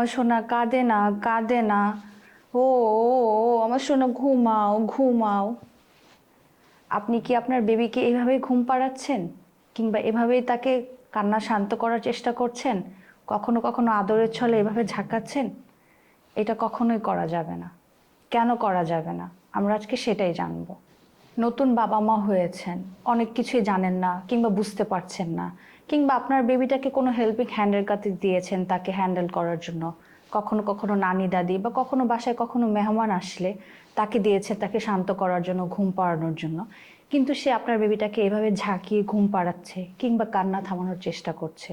আমার সোনা কাঁদে না কাঁদে না। ও আমার সোনা, ঘুমাও ঘুমাও। আপনি কি আপনার বেবিকে এইভাবেই ঘুম পাড়াচ্ছেন? কিংবা এভাবেই তাকে কান্না শান্ত করার চেষ্টা করছেন? কখনো কখনো আদরের ছলে এভাবে ঝাঁকাচ্ছেন? এটা কখনোই করা যাবে না। কেন করা যাবে না? আমরা আজকে সেটাই জানব। নতুন বাবা মা হয়েছেন, অনেক কিছুই জানেন না কিংবা বুঝতে পারছেন না। কিংবা আপনার বেবিটাকে কোনো হেল্পিং হ্যান্ডের কাছে দিয়েছেন তাকে হ্যান্ডেল করার জন্য। কখনো কখনো নানি, দাদি বা কখনো বাসায় কখনো মেহমান আসলে তাকে দিয়েছে তাকে শান্ত করার জন্য, ঘুম পাড়ানোর জন্য। কিন্তু সে আপনার বেবিটাকে এভাবে ঝাঁকিয়ে ঘুম পাড়াচ্ছে কিংবা কান্না থামানোর চেষ্টা করছে।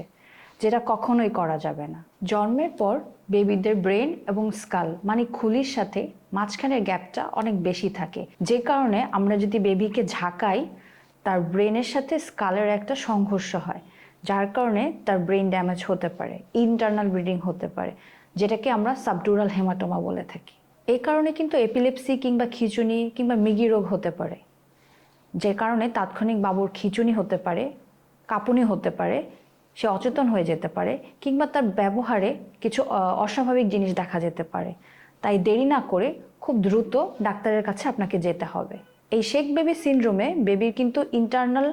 যেটা কখনোই করা যাবে না। জন্মের পর বেবিদের ব্রেন এবং স্কাল মানে খুলির সাথে মাঝখানের গ্যাপটা অনেক বেশি থাকে। যে কারণে আমরা যদি বেবিকে ঝাঁকাই, তার ব্রেনের সাথে স্কালের একটা সংঘর্ষ হয়, যার কারণে তার ব্রেন ড্যামেজ হতে পারে ইন্টারনাল ব্লিডিং হতে পারে, যেটাকে আমরা সাবডুরাল হেমাটোমা বলে থাকি। এই কারণে কিন্তু এপিলেপসি কিংবা খিচুনি কিংবা মিগি রোগ হতে পারে। যে কারণে তাৎক্ষণিক বাবুর খিচুনি হতে পারে, কাঁপুনি হতে পারে সে অচেতন হয়ে যেতে পারে কিংবা তার ব্যবহারে কিছু অস্বাভাবিক জিনিস দেখা যেতে পারে। তাই দেরি না করে খুব দ্রুত ডাক্তারের কাছে আপনাকে যেতে হবে। এই শেক বেবি সিনড্রোমে বেবির কিন্তু ইন্টারনাল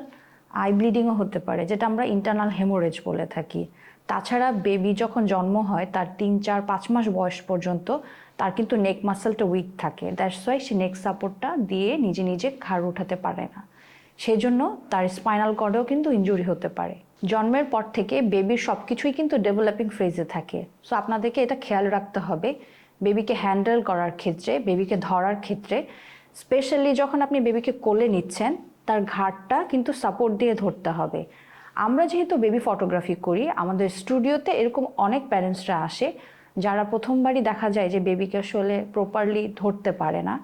আই ব্লিডিংও হতে পারে, যেটা আমরা ইন্টারনাল হেমোরেজ বলে থাকি। তাছাড়া বেবি যখন জন্ম হয়, তার তিন, চার, পাঁচ মাস বয়স পর্যন্ত তার কিন্তু নেক মাসেলটা উইক থাকে। দ্যাটস ওয়াই সে নেক সাপোর্টটা দিয়ে নিজে নিজে ঘাড় উঠাতে পারে না। সেই জন্য তার স্পাইনাল কর্ডেও কিন্তু ইনজুরি হতে পারে। জন্মের পর থেকে বেবির সব কিছুই কিন্তু ডেভেলপিং ফেজে থাকে। সো আপনাদেরকে এটা খেয়াল রাখতে হবে। বেবিকে হ্যান্ডেল করার ক্ষেত্রে বেবিকে ধরার ক্ষেত্রে স্পেশালি যখন আপনি বেবিকে কোলে নিচ্ছেন, তার ঘাটটা কিন্তু সাপোর্ট দিয়ে ধরতে হবে। আমরা যেহেতু বেবি ফটোগ্রাফি করি, আমাদের স্টুডিওতে এরকম অনেক প্যারেন্টসরা আসে, যারা প্রথমবারই দেখা যায় যে বেবিকে আসলে প্রপারলি ধরতে পারে না।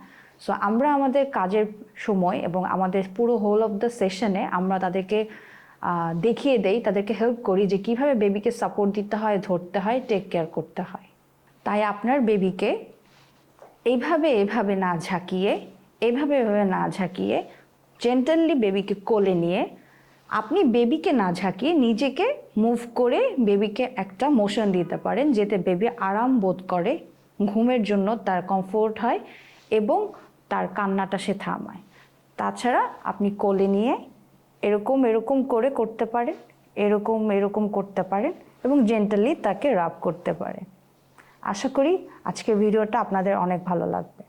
সো আমরা আমাদের কাজের সময় এবং আমাদের পুরো হোল অফ দ্য সেশনে আমরা তাদেরকে দেখিয়ে দেই, তাদেরকে হেল্প করি যে কীভাবে বেবিকে সাপোর্ট দিতে হয়, ধরতে হয় টেক কেয়ার করতে হয়। তাই আপনার বেবিকে এইভাবে এভাবে না ঝাঁকিয়ে, এভাবে এভাবে না ঝাঁকিয়ে জেন্টালি বেবিকে কোলে নিয়ে আপনি বেবিকে না ঝাঁকিয়ে নিজেকে মুভ করে বেবিকে একটা মোশন দিতে পারেন, যেতে বেবি আরাম বোধ করে, ঘুমের জন্য তার কমফোর্ট হয় এবং তার কান্নাটা সে থামায়। তাছাড়া আপনি কোলে নিয়ে এরকম এরকম করে করতে পারেন, এরকম এরকম করতে পারেন এবং জেন্টালি তাকে রাব করতে পারেন। আশা করি আজকের ভিডিওটা আপনাদের অনেক ভালো লাগবে।